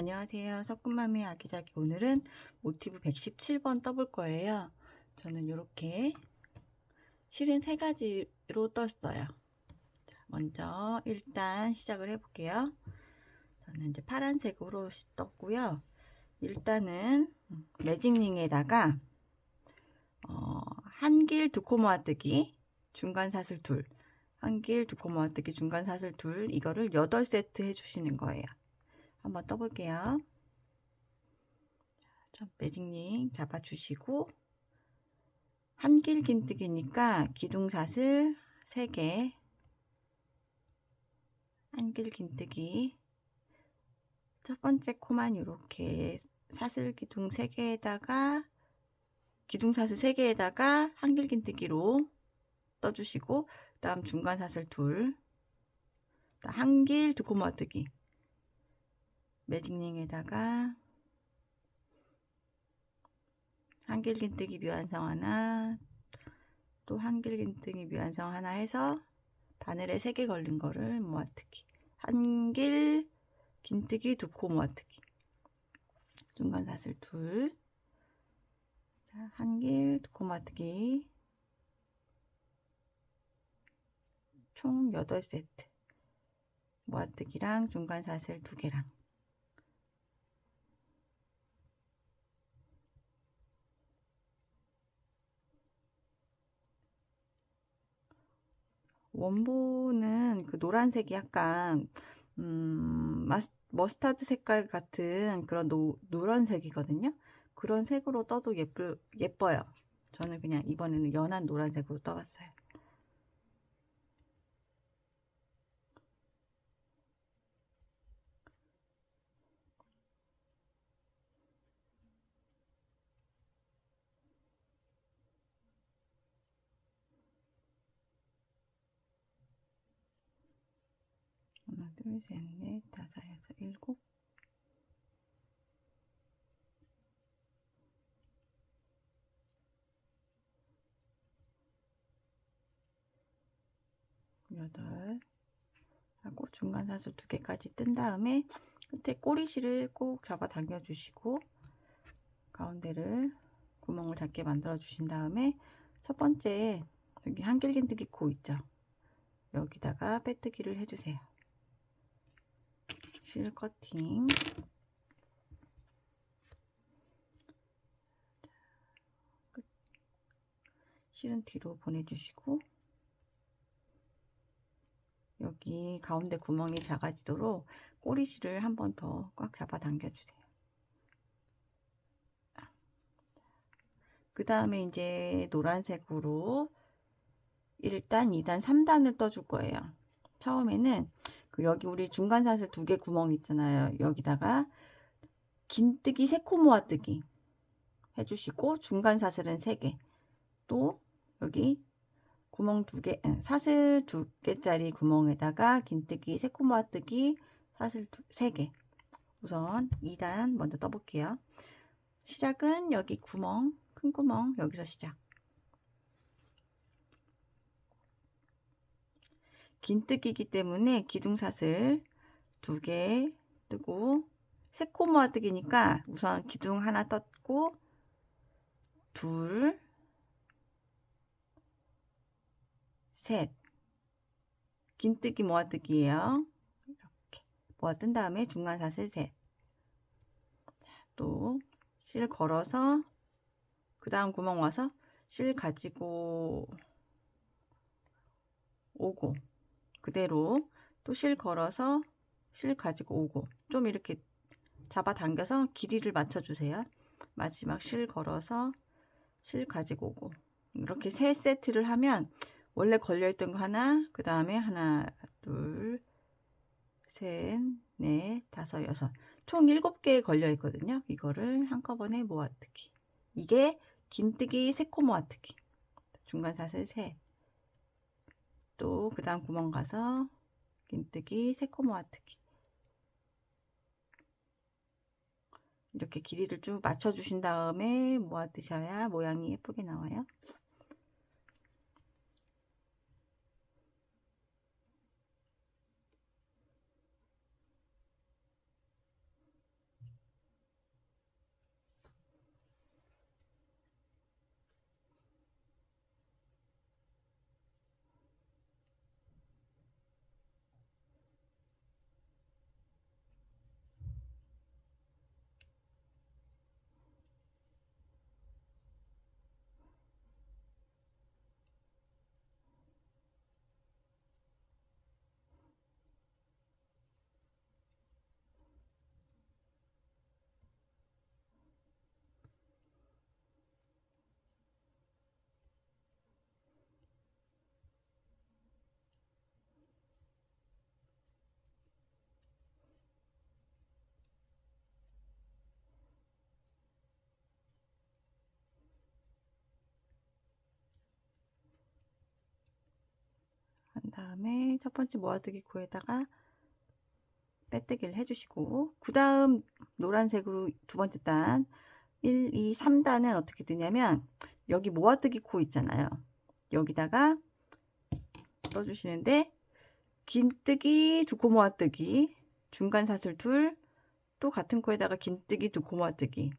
안녕하세요. 석군맘의 아기자기 오늘은 모티브 117번 떠볼 거예요. 저는 이렇게 실은 세 가지로 떴어요. 자, 먼저 일단 시작을 해볼게요. 저는 이제 파란색으로 떴고요. 일단은 매직링에다가 어, 한길 두 코 모아뜨기 중간 사슬 둘 한길 두 코 모아뜨기 중간 사슬 둘 이거를 8세트 해주시는 거예요. 한번 떠볼게요. 자, 매직링 잡아주시고 한길 긴뜨기니까 기둥사슬 3개. 한길 긴뜨기. 첫 번째 코만 이렇게 사슬 기둥 3개에다가 기둥사슬 3개에다가 한길 긴뜨기로 떠주시고 그 다음 중간 사슬 둘. 한길 두 코마 뜨기 매직링에다가 한길긴뜨기 묘한성 하나 또 한길긴뜨기 묘한성 하나 해서 바늘에 3개 걸린 거를 모아뜨기. 한길 긴뜨기 두 코 모아뜨기. 중간 사슬 둘. 자, 한길 두 코 모아뜨기. 총 8세트 모아뜨기랑 중간 사슬 두 개랑 원본은 그 노란색이 약간 음, 머스타드 색깔 같은 그런 노, 누런색이거든요. 그런 색으로 떠도 예쁠, 예뻐요. 저는 그냥 이번에는 연한 노란색으로 떠봤어요. 하나, 둘, 셋, 넷, 다섯, 여섯, 일곱. 여덟. 하고 중간 사슬 두 개까지 뜬 다음에 끝에 꼬리실을 꼭 잡아 당겨 주시고 가운데를 구멍을 작게 만들어 주신 다음에 첫 번째 여기 한길긴뜨기 코 있죠? 여기다가 빼뜨기를 해주세요 실 커팅 실은 뒤로 보내주시고 여기 가운데 구멍이 작아지도록 꼬리실을 한 번 더 꽉 잡아 당겨주세요. 그 다음에 이제 노란색으로 1단, 2단, 3단을 떠줄 거예요. 처음에는 그 여기 우리 중간 사슬 두 개 구멍 있잖아요. 여기다가 긴뜨기 세코 모아뜨기 해주시고 중간 사슬은 3개 또 여기 구멍 두 개, 사슬 두 개짜리 구멍에다가 긴뜨기, 세코 모아뜨기, 사슬 두, 세 개. 우선 2단 먼저 떠볼게요. 시작은 여기 구멍, 큰 구멍, 여기서 시작. 긴뜨기이기 때문에 기둥사슬 두 개 뜨고 세코 모아뜨기니까 우선 기둥 하나 떴고 둘 셋. 긴뜨기 모아뜨기예요. 이렇게 모아뜬 다음에 중간 사슬 셋. 또 실 걸어서 그 다음 구멍 와서 실 가지고 오고 그대로 또 실 걸어서 실 가지고 오고 좀 이렇게 잡아 당겨서 길이를 맞춰 주세요. 마지막 실 걸어서 실 가지고 오고 이렇게 세 세트를 하면 원래 걸려있던 거 하나, 그 다음에 하나, 둘, 셋, 넷, 다섯, 여섯. 총 일곱 개 걸려있거든요. 이거를 한꺼번에 모아뜨기. 이게 긴뜨기 세코 모아뜨기. 중간 사슬 셋. 또, 그 다음 구멍 가서 긴뜨기 세코 모아뜨기. 이렇게 길이를 쭉 맞춰주신 다음에 모아뜨셔야 모양이 예쁘게 나와요. 다음에 첫 번째 모아뜨기 코에다가 빼뜨기를 해주시고 그 다음 노란색으로 두 번째 단 1, 2, 3단은 어떻게 되냐면 여기 모아뜨기 코 있잖아요. 여기다가 떠주시는데 긴뜨기 두 코 모아뜨기 중간 사슬 둘 또 같은 코에다가 긴뜨기 두 코 모아뜨기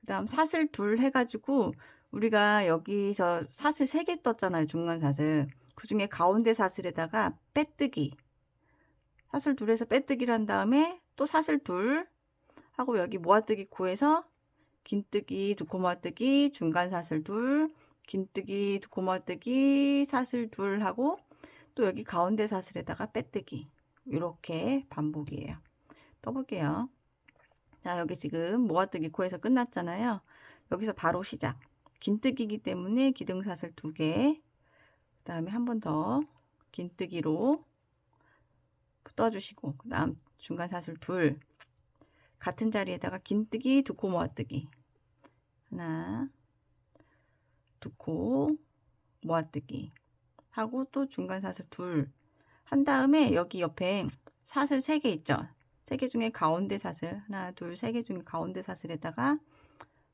그 다음 사슬 둘 해가지고 우리가 여기서 사슬 3개 떴잖아요 중간 사슬 그 중에 가운데 사슬에다가 빼뜨기. 사슬 둘에서 빼뜨기를 한 다음에 또 사슬 둘 하고 여기 모아뜨기 코에서 긴뜨기 두 코 모아뜨기 중간 사슬 둘 긴뜨기 두 코 모아뜨기 사슬 둘 하고 또 여기 가운데 사슬에다가 빼뜨기. 이렇게 반복이에요. 떠볼게요. 자 여기 지금 모아뜨기 코에서 끝났잖아요. 여기서 바로 시작. 긴뜨기이기 때문에 기둥사슬 두개 그 다음에 한 번 더 긴뜨기로 떠주시고 그 다음 중간 사슬 둘 같은 자리에다가 긴뜨기 두 코 모아뜨기. 하나 두 코 모아뜨기 하고 또 중간 사슬 둘. 한 다음에 여기 옆에 사슬 세개 있죠? 세개 중에 가운데 사슬. 하나 둘 세 개 중에 가운데 사슬에다가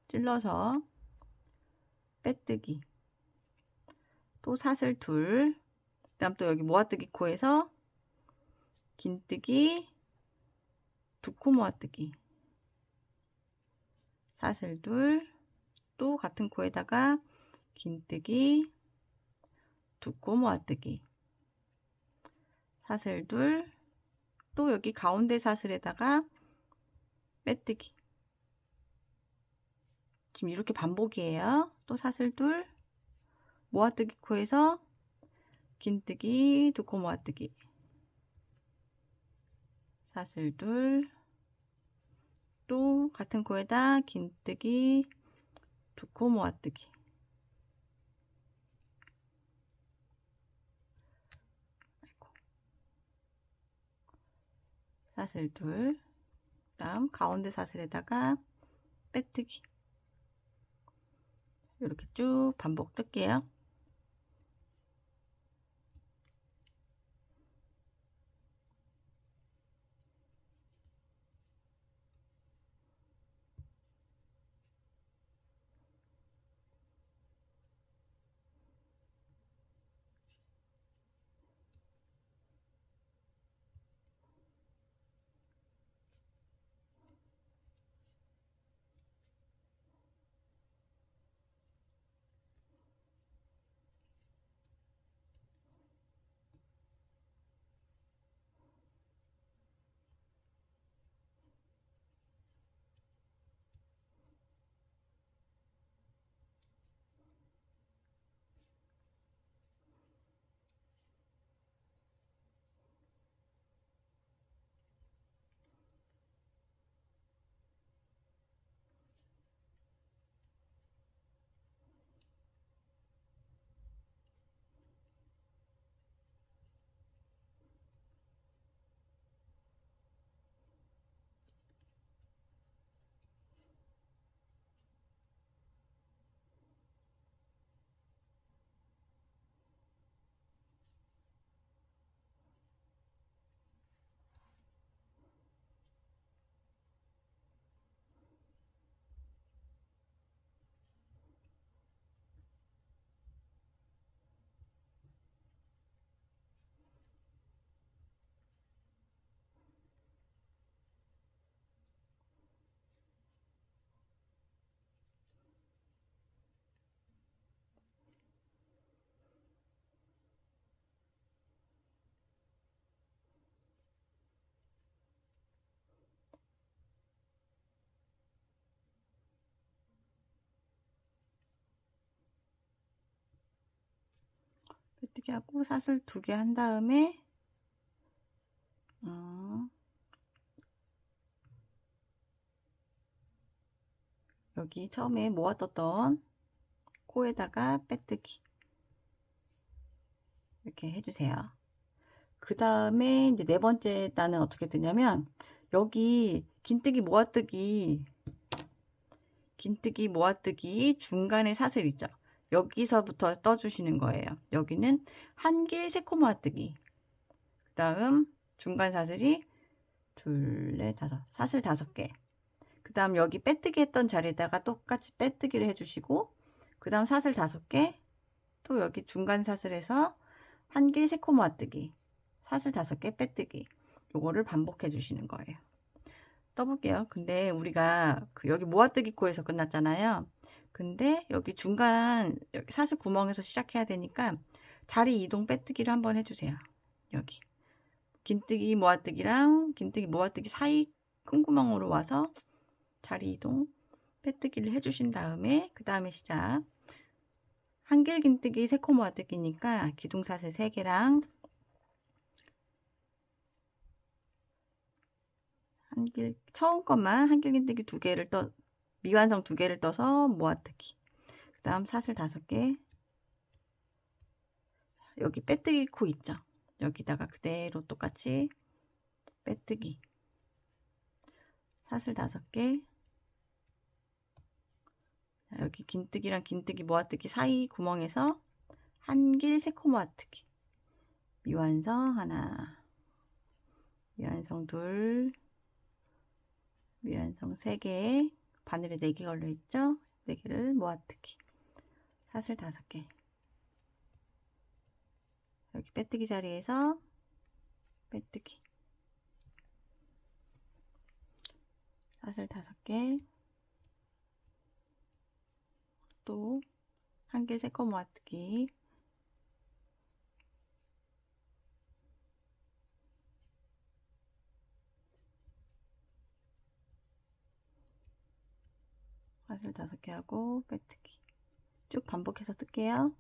찔러서 빼뜨기 또 사슬 둘. 그 다음 또 여기 모아뜨기 코에서 긴뜨기 두 코 모아뜨기. 사슬 둘. 또 같은 코에다가 긴뜨기 두 코 모아뜨기. 사슬 둘. 또 여기 가운데 사슬에다가 빼뜨기. 지금 이렇게 반복이에요. 또 사슬 둘 모아뜨기 코에서 긴뜨기 두 코 모아뜨기. 사슬 둘. 또 같은 코에다 긴뜨기 두 코 모아뜨기. 사슬 둘. 다음 가운데 사슬에다가 빼뜨기. 이렇게 쭉 반복 뜰게요. 뜨기 하고 사슬 두 개 한 다음에 어, 여기 처음에 모아뒀던 코에다가 빼뜨기 이렇게 해주세요. 그 다음에 이제 네 번째 단은 어떻게 되냐면 여기 긴뜨기 모아뜨기 긴뜨기 모아뜨기 중간에 사슬 있죠. 여기서부터 떠주시는 거예요. 여기는 한길 세코모아뜨기. 그 다음 중간 사슬이 둘, 넷, 다섯. 사슬 다섯 개. 그 다음 여기 빼뜨기 했던 자리에다가 똑같이 빼뜨기를 해주시고 그 다음 사슬 다섯 개. 또 여기 중간 사슬에서 한길 세코모아뜨기. 사슬 다섯 개 빼뜨기. 요거를 반복해 주시는 거예요. 떠볼게요. 근데 우리가 그 여기 모아뜨기 코에서 끝났잖아요. 근데 여기 중간 여기 사슬 구멍에서 시작해야 되니까 자리 이동 빼뜨기를 한번 해주세요. 여기 긴뜨기 모아뜨기랑 긴뜨기 모아뜨기 사이 큰 구멍으로 와서 자리 이동 빼뜨기를 해주신 다음에 그 다음에 시작 한길 긴뜨기 세코 모아뜨기니까 기둥사슬 3개랑 한길 처음 것만 한길 긴뜨기 두 개를 떠 미완성 두 개를 떠서 모아뜨기. 그 다음 사슬 다섯 개. 여기 빼뜨기 코 있죠? 여기다가 그대로 똑같이 빼뜨기. 사슬 다섯 개. 여기 긴뜨기랑 긴뜨기 모아뜨기 사이 구멍에서 한길 세코 모아뜨기. 미완성 하나. 미완성 둘. 미완성 3개 바늘에 4개 걸려 있죠? 4개를 모아뜨기. 사슬 5개. 여기 빼뜨기 자리에서 빼뜨기. 사슬 5개. 또 한 개 세컨 모아뜨기 사슬 다섯 개 하고 빼뜨기 쭉 반복해서 뜰게요.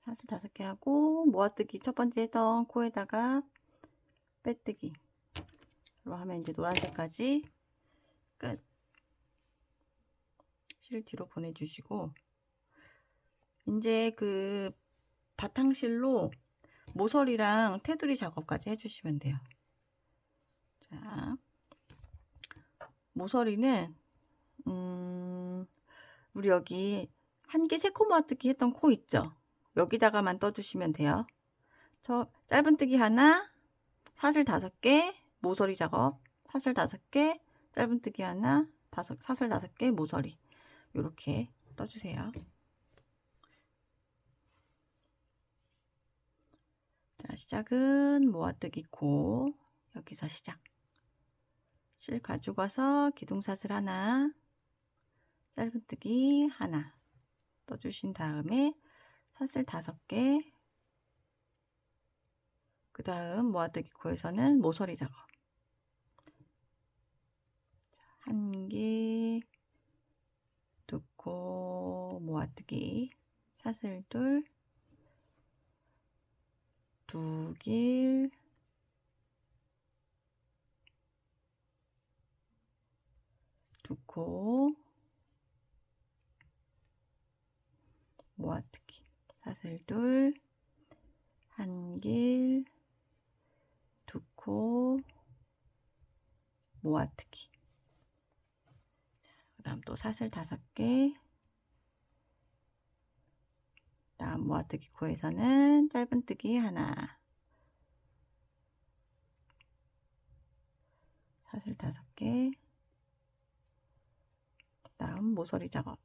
사슬 다섯 개 하고 모아뜨기 첫 번째 했던 코에다가 빼뜨기로 하면 이제 노란색까지 끝. 실 뒤로 보내주시고 이제 그 바탕실로 모서리랑 테두리 작업까지 해주시면 돼요. 자, 모서리는 음, 우리 여기 한 개 세코 모아뜨기 했던 코 있죠? 여기다가만 떠주시면 돼요. 저 짧은뜨기 하나, 사슬 다섯 개, 모서리 작업, 사슬 다섯 개, 짧은뜨기 하나, 다섯, 사슬 다섯 개, 모서리 이렇게 떠주세요. 자, 시작은 모아뜨기 코 여기서 시작. 실 가지고 와서 기둥사슬 하나, 짧은뜨기 하나 떠주신 다음에 사슬 다섯 개, 그 다음 모아뜨기 코에서는 모서리 작업. 한 개, 두 코, 모아뜨기, 사슬 둘, 두 길, 두 코, 모아뜨기, 사슬 둘, 한 길, 두 코, 모아뜨기. 그 다음 또 사슬 다섯 개, 다음 모아뜨기 코에서는 짧은뜨기 하나. 사슬 다섯 개. 다음 모서리 작업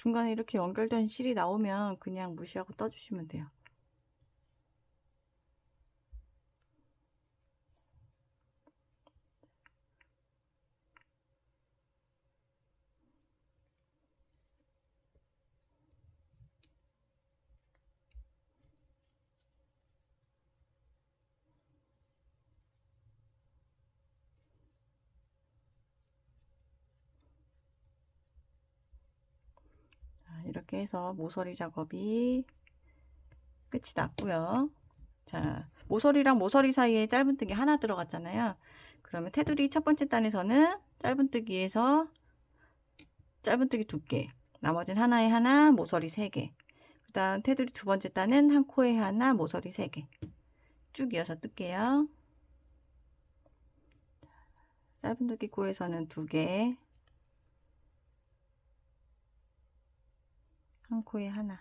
중간에 이렇게 연결된 실이 나오면 그냥 무시하고 떠주시면 돼요. 이렇게 해서 모서리 작업이 끝이 났고요. 자, 모서리랑 모서리 사이에 짧은뜨기 하나 들어갔잖아요. 그러면 테두리 첫 번째 단에서는 짧은뜨기에서 짧은뜨기 두 개, 나머지는 하나에 하나, 모서리 세 개. 그 다음 테두리 두 번째 단은 한 코에 하나, 모서리 세 개. 쭉 이어서 뜰게요. 짧은뜨기 코에서는 두 개, Hanko ya hana.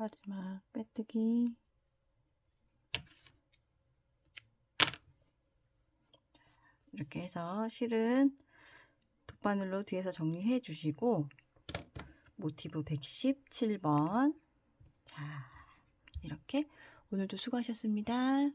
마지막 빼뜨기 이렇게 해서 실은 돗바늘로 뒤에서 정리해 주시고 모티브 117번 자 이렇게 오늘도 수고하셨습니다.